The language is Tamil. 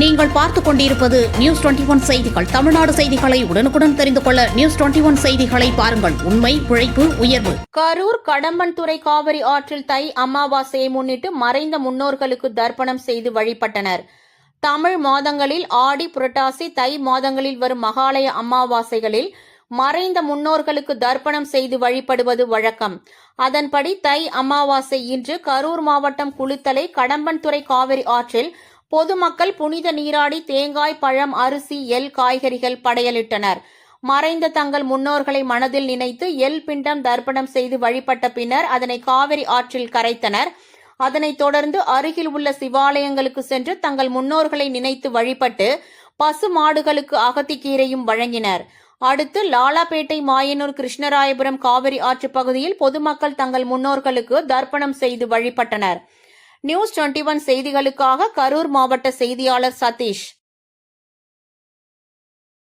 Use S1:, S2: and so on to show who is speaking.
S1: நீங்கள் பார்த்துக் கொண்டிருப்பது நியூஸ் டுவெண்டி ஒன் செய்திகள். தமிழ்நாடு செய்திகளை உடனுக்குடன் தெரிந்து கொள்ள நியூஸ் டுவெண்டி ஒன் செய்திகளை பாருங்கள். உண்மை உழைப்பு உயர்வு.
S2: கரூர் கடம்பன்துறை காவிரி ஆற்றில் தை அமாவாசையை முன்னிட்டு மறைந்த முன்னோர்களுக்கு தர்ப்பணம் செய்து வழிபட்டனர். தமிழ் மாதங்களில் ஆடி புரட்டாசி தை மாதங்களில் வரும் மகாலய அமாவாசைகளில் மறைந்த முன்னோர்களுக்கு தர்ப்பணம் செய்து வழிபடுவது வழக்கம். அதன்படி தை அமாவாசை இன்று கரூர் மாவட்டம் குளித்தலை கடம்பன்துறை காவிரி ஆற்றில் பொதுமக்கள் புனித நீராடி தேங்காய் பழம் அரிசி எல் காய்கறிகள் படையலிட்டனர். மறைந்த தங்கள் முன்னோர்களை மனதில் நினைத்து எல் பிண்டம் தர்ப்பணம் செய்து வழிபட்ட பின்னர் அதனை காவிரி ஆற்றில் கரைத்தனர். அதனைத் தொடர்ந்து அருகில் உள்ள சிவாலயங்களுக்கு சென்று தங்கள் முன்னோர்களை நினைத்து வழிபட்டு பசு மாடுகளுக்கு அகத்திக்கீரையும் வழங்கினர். அடுத்து லாலாபேட்டை மாயனூர் கிருஷ்ணராயபுரம் காவிரி ஆற்று பகுதியில் பொதுமக்கள் தங்கள் முன்னோர்களுக்கு தர்ப்பணம் செய்து வழிபட்டனர். நியூஸ் டுவெண்டி ஒன் செய்திகளுக்காக கரூர் மாவட்ட செய்தியாளர் சதீஷ்.